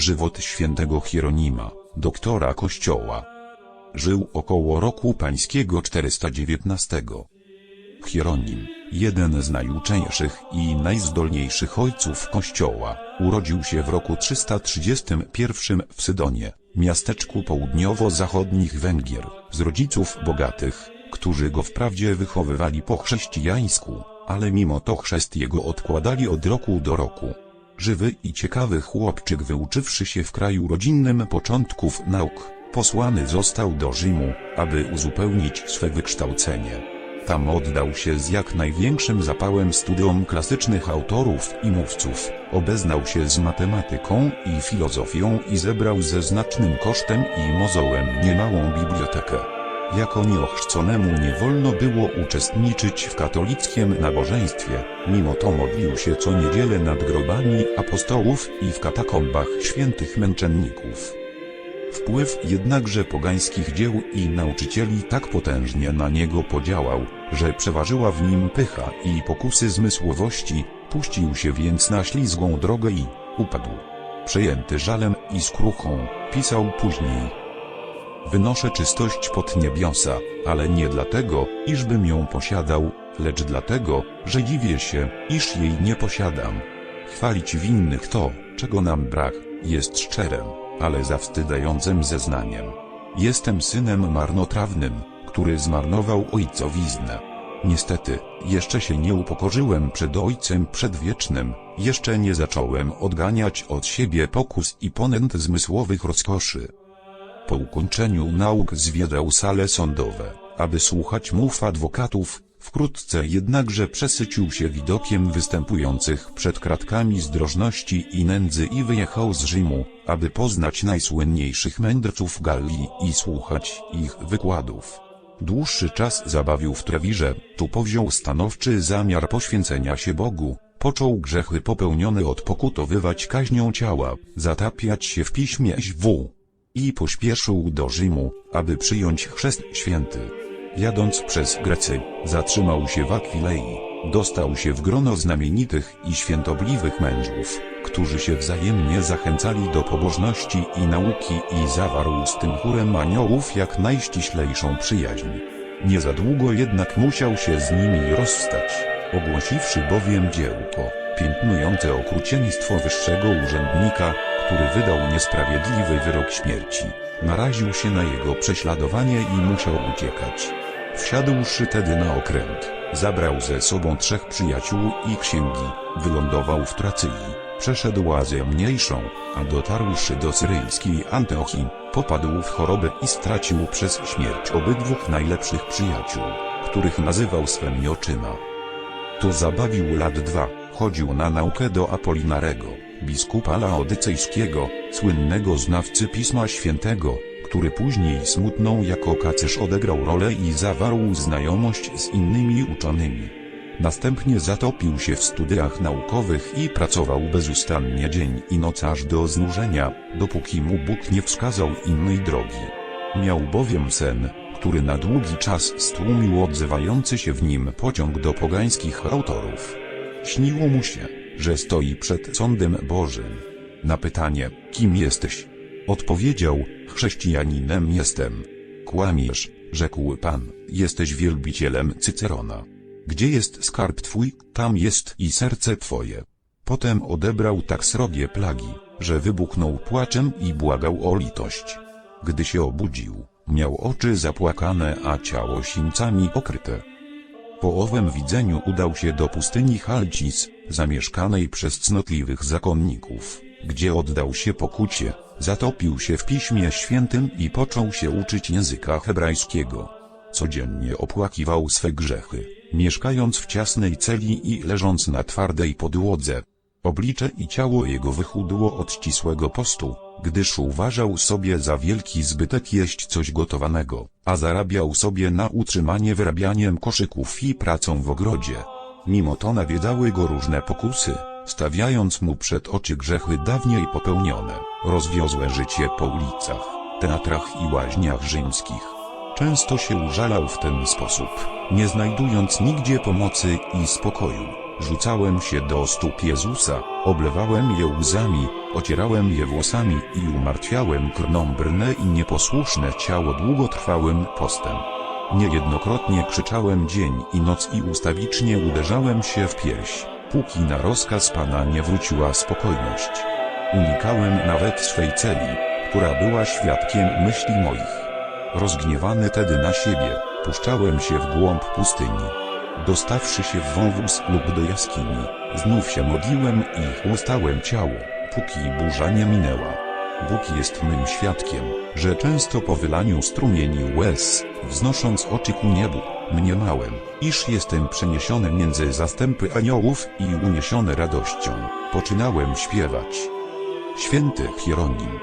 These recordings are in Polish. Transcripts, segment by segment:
Żywot świętego Hieronima, doktora kościoła. Żył około roku pańskiego 419. Hieronim, jeden z najuczeńszych i najzdolniejszych ojców kościoła, urodził się w roku 331 w Sydonie, miasteczku południowo-zachodnich Węgier, z rodziców bogatych, którzy go wprawdzie wychowywali po chrześcijańsku, ale mimo to chrzest jego odkładali od roku do roku. Żywy i ciekawy chłopczyk wyuczywszy się w kraju rodzinnym początków nauk, posłany został do Rzymu, aby uzupełnić swe wykształcenie. Tam oddał się z jak największym zapałem studiom klasycznych autorów i mówców, obeznał się z matematyką i filozofią i zebrał ze znacznym kosztem i mozołem niemałą bibliotekę. Jako nieochrzconemu nie wolno było uczestniczyć w katolickim nabożeństwie, mimo to modlił się co niedzielę nad grobami apostołów i w katakombach świętych męczenników. Wpływ jednakże pogańskich dzieł i nauczycieli tak potężnie na niego podziałał, że przeważyła w nim pycha i pokusy zmysłowości, puścił się więc na ślizgą drogę i upadł. Przejęty żalem i skruchą, pisał później. Wynoszę czystość pod niebiosa, ale nie dlatego, iżbym ją posiadał, lecz dlatego, że dziwię się, iż jej nie posiadam. Chwalić winnych to, czego nam brak, jest szczerem, ale zawstydzającym zeznaniem. Jestem synem marnotrawnym, który zmarnował ojcowiznę. Niestety, jeszcze się nie upokorzyłem przed Ojcem Przedwiecznym, jeszcze nie zacząłem odganiać od siebie pokus i ponęt zmysłowych rozkoszy. Po ukończeniu nauk zwiedzał sale sądowe, aby słuchać mów adwokatów, wkrótce jednakże przesycił się widokiem występujących przed kratkami zdrożności i nędzy i wyjechał z Rzymu, aby poznać najsłynniejszych mędrców Galii i słuchać ich wykładów. Dłuższy czas zabawił w Trewirze, tu powziął stanowczy zamiar poświęcenia się Bogu, począł grzechy popełnione odpokutowywać kaźnią ciała, zatapiać się w piśmie w i pośpieszył do Rzymu, aby przyjąć chrzest święty. Jadąc przez Grecy, zatrzymał się w Akwilei, dostał się w grono znamienitych i świętobliwych mężów, którzy się wzajemnie zachęcali do pobożności i nauki i zawarł z tym chórem aniołów jak najściślejszą przyjaźń. Nie za długo jednak musiał się z nimi rozstać, ogłosiwszy bowiem dziełko, piętnujące okrucieństwo wyższego urzędnika, który wydał niesprawiedliwy wyrok śmierci. Naraził się na jego prześladowanie i musiał uciekać. Wsiadłszy tedy na okręt, zabrał ze sobą trzech przyjaciół i księgi, wylądował w Tracyi, przeszedł Azję Mniejszą, a dotarłszy do syryjskiej Antiochii, popadł w chorobę i stracił przez śmierć obydwóch najlepszych przyjaciół, których nazywał swymi oczyma. Tu zabawił lat dwa, chodził na naukę do Apolinarego, biskupa laodycejskiego, słynnego znawcy Pisma Świętego, który później smutną jako kacysz odegrał rolę i zawarł znajomość z innymi uczonymi. Następnie zatopił się w studiach naukowych i pracował bezustannie dzień i noc aż do znużenia, dopóki mu Bóg nie wskazał innej drogi. Miał bowiem sen, który na długi czas stłumił odzywający się w nim pociąg do pogańskich autorów. Śniło mu się, że stoi przed sądem Bożym. Na pytanie, kim jesteś? Odpowiedział, chrześcijaninem jestem. Kłamiesz, rzekł Pan, jesteś wielbicielem Cycerona. Gdzie jest skarb twój, tam jest i serce twoje. Potem odebrał tak srogie plagi, że wybuchnął płaczem i błagał o litość. Gdy się obudził, miał oczy zapłakane, a ciało sińcami okryte. Po owym widzeniu udał się do pustyni Chalcis, zamieszkanej przez cnotliwych zakonników, gdzie oddał się pokucie, zatopił się w Piśmie Świętym i począł się uczyć języka hebrajskiego. Codziennie opłakiwał swe grzechy, mieszkając w ciasnej celi i leżąc na twardej podłodze. Oblicze i ciało jego wychudło od ścisłego postu, gdyż uważał sobie za wielki zbytek jeść coś gotowanego, a zarabiał sobie na utrzymanie wyrabianiem koszyków i pracą w ogrodzie. Mimo to nawiedzały go różne pokusy, stawiając mu przed oczy grzechy dawniej popełnione, rozwiozłe życie po ulicach, teatrach i łaźniach rzymskich. Często się użalał w ten sposób, nie znajdując nigdzie pomocy i spokoju. Rzucałem się do stóp Jezusa, oblewałem je łzami, ocierałem je włosami i umartwiałem krnąbrne i nieposłuszne ciało długotrwałym postem. Niejednokrotnie krzyczałem dzień i noc i ustawicznie uderzałem się w pierś, póki na rozkaz Pana nie wróciła spokojność. Unikałem nawet swej celi, która była świadkiem myśli moich. Rozgniewany tedy na siebie, puszczałem się w głąb pustyni. Dostawszy się w wąwóz lub do jaskini, znów się modliłem i chłostałem ciało, póki burza nie minęła. Bóg jest mym świadkiem, że często po wylaniu strumieni łez, wznosząc oczy ku niebu, mniemałem, iż jestem przeniesiony między zastępy aniołów i uniesiony radością, poczynałem śpiewać. Święty Hieronim.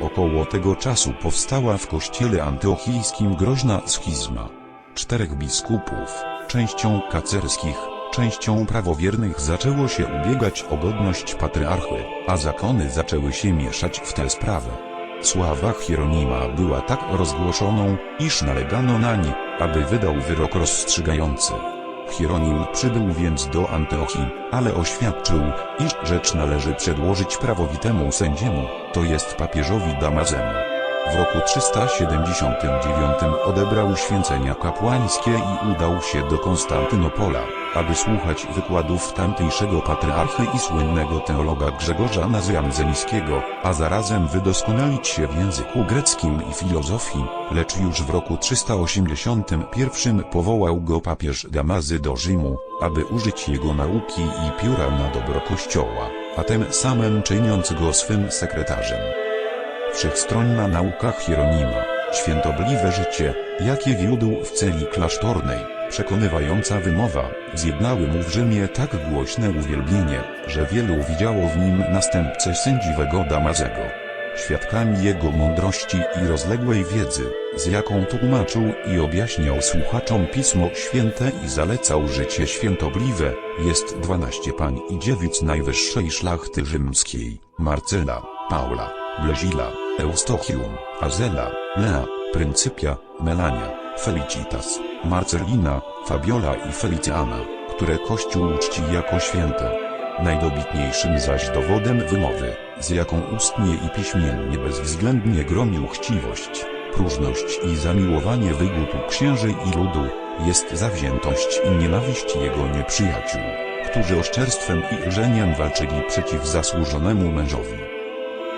Około tego czasu powstała w kościele antiochijskim groźna schizma. Czterech biskupów, częścią kacerskich, częścią prawowiernych zaczęło się ubiegać o godność patriarchy, a zakony zaczęły się mieszać w tę sprawę. Sława Hieronima była tak rozgłoszoną, iż nalegano nań, aby wydał wyrok rozstrzygający. Hieronim przybył więc do Antiochii, ale oświadczył, iż rzecz należy przedłożyć prawowitemu sędziemu, to jest papieżowi Damazemu. W roku 379 odebrał święcenia kapłańskie i udał się do Konstantynopola, aby słuchać wykładów tamtejszego patriarchy i słynnego teologa Grzegorza Nazjanzeńskiego, a zarazem wydoskonalić się w języku greckim i filozofii, lecz już w roku 381 powołał go papież Damazy do Rzymu, aby użyć jego nauki i pióra na dobro Kościoła, a tym samym czyniąc go swym sekretarzem. Wszechstronna nauka Hieronima, świętobliwe życie, jakie wiódł w celi klasztornej, przekonywająca wymowa, zjednały mu w Rzymie tak głośne uwielbienie, że wielu widziało w nim następcę sędziwego Damazego. Świadkami jego mądrości i rozległej wiedzy, z jaką tłumaczył i objaśniał słuchaczom Pismo Święte i zalecał życie świętobliwe, jest dwanaście pań i dziewic najwyższej szlachty rzymskiej, Marcela, Paula, Blezila, Eustochium, Azela, Lea, Pryncypia, Melania, Felicitas, Marcelina, Fabiola i Feliciana, które Kościół czci jako święte. Najdobitniejszym zaś dowodem wymowy, z jaką ustnie i piśmiennie bezwzględnie gromił chciwość, próżność i zamiłowanie wygutu księży i ludu, jest zawziętość i nienawiść jego nieprzyjaciół, którzy oszczerstwem i lżeniem walczyli przeciw zasłużonemu mężowi.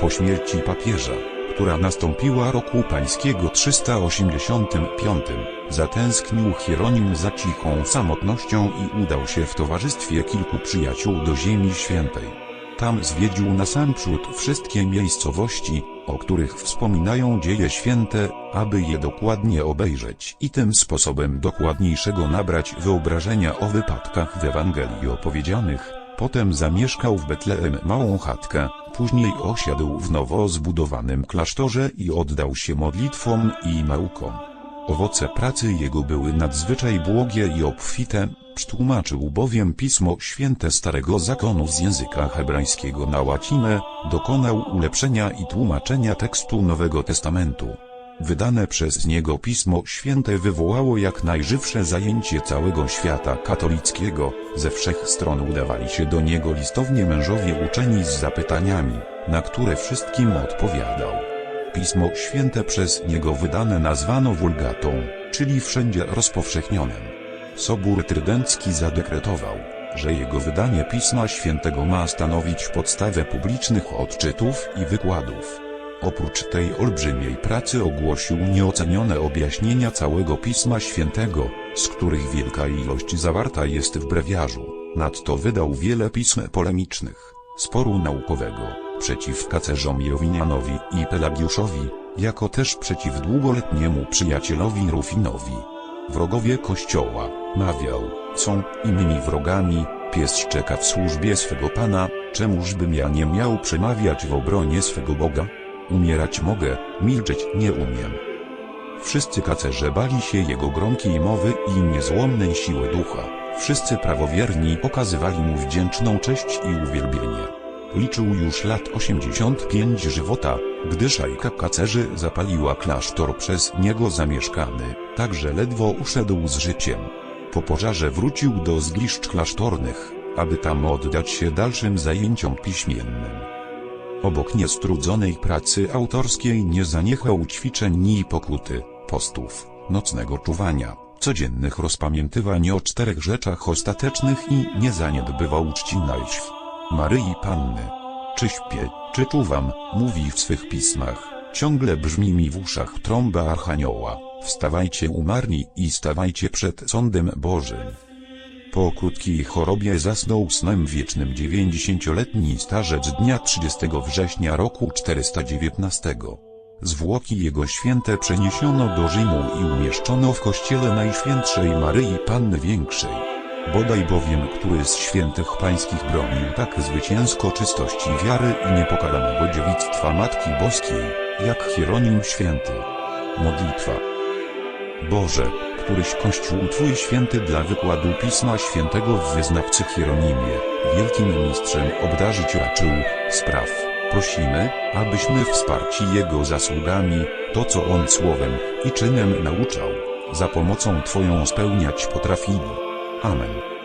Po śmierci papieża, która nastąpiła roku pańskiego 385, zatęsknił Hieronim za cichą samotnością i udał się w towarzystwie kilku przyjaciół do Ziemi Świętej. Tam zwiedził nasamprzód wszystkie miejscowości, o których wspominają dzieje święte, aby je dokładnie obejrzeć i tym sposobem dokładniejszego nabrać wyobrażenia o wypadkach w Ewangelii opowiedzianych. Potem zamieszkał w Betleem małą chatkę, później osiadł w nowo zbudowanym klasztorze i oddał się modlitwom i naukom. Owoce pracy jego były nadzwyczaj błogie i obfite, Przetłumaczył bowiem Pismo Święte Starego Zakonu z języka hebrajskiego na łacinę, dokonał ulepszenia i tłumaczenia tekstu Nowego Testamentu. Wydane przez niego Pismo Święte wywołało jak najżywsze zajęcie całego świata katolickiego, ze wszech stron udawali się do niego listownie mężowie uczeni z zapytaniami, na które wszystkim odpowiadał. Pismo Święte przez niego wydane nazwano wulgatą, czyli wszędzie rozpowszechnionym. Sobór Trydencki zadekretował, że jego wydanie Pisma Świętego ma stanowić podstawę publicznych odczytów i wykładów. Oprócz tej olbrzymiej pracy ogłosił nieocenione objaśnienia całego Pisma Świętego, z których wielka ilość zawarta jest w brewiarzu. Nadto wydał wiele pism polemicznych, sporu naukowego, przeciw kacerzom Jowinianowi i Pelagiuszowi, jako też przeciw długoletniemu przyjacielowi Rufinowi. Wrogowie Kościoła, mawiał, są innymi wrogami, pies szczeka w służbie swego Pana, czemużbym ja nie miał przemawiać w obronie swego Boga? Umierać mogę, milczeć nie umiem. Wszyscy kacerze bali się jego gromkiej mowy i niezłomnej siły ducha. Wszyscy prawowierni okazywali mu wdzięczną cześć i uwielbienie. Liczył już lat 85 żywota, gdy szajka kacerzy zapaliła klasztor przez niego zamieszkany, także ledwo uszedł z życiem. po pożarze wrócił do zgliszcz klasztornych, aby tam oddać się dalszym zajęciom piśmiennym. Obok niestrudzonej pracy autorskiej nie zaniechał ćwiczeń ni pokuty, postów, nocnego czuwania, codziennych rozpamiętywań o czterech rzeczach ostatecznych i nie zaniedbywał czci najśw. Maryi Panny. Czy śpię, czy czuwam, mówi w swych pismach, ciągle brzmi mi w uszach trąba Archanioła, wstawajcie umarli i stawajcie przed sądem Bożym. Po krótkiej chorobie zasnął snem wiecznym 90-letni starzec dnia 30 września roku 419. Zwłoki jego święte przeniesiono do Rzymu i umieszczono w kościele Najświętszej Maryi Panny Większej. Bodaj bowiem który z świętych pańskich bronił tak zwycięsko czystości wiary i niepokalanego dziewictwa Matki Boskiej, jak Hieronim Święty. Modlitwa Boże, któryś Kościół Twój święty dla wykładu Pisma Świętego w wyznawcy Hieronimie, wielkim mistrzem obdarzyć raczył, spraw, prosimy, abyśmy wsparci Jego zasługami, to co On słowem i czynem nauczał, za pomocą Twoją spełniać potrafili. Amen.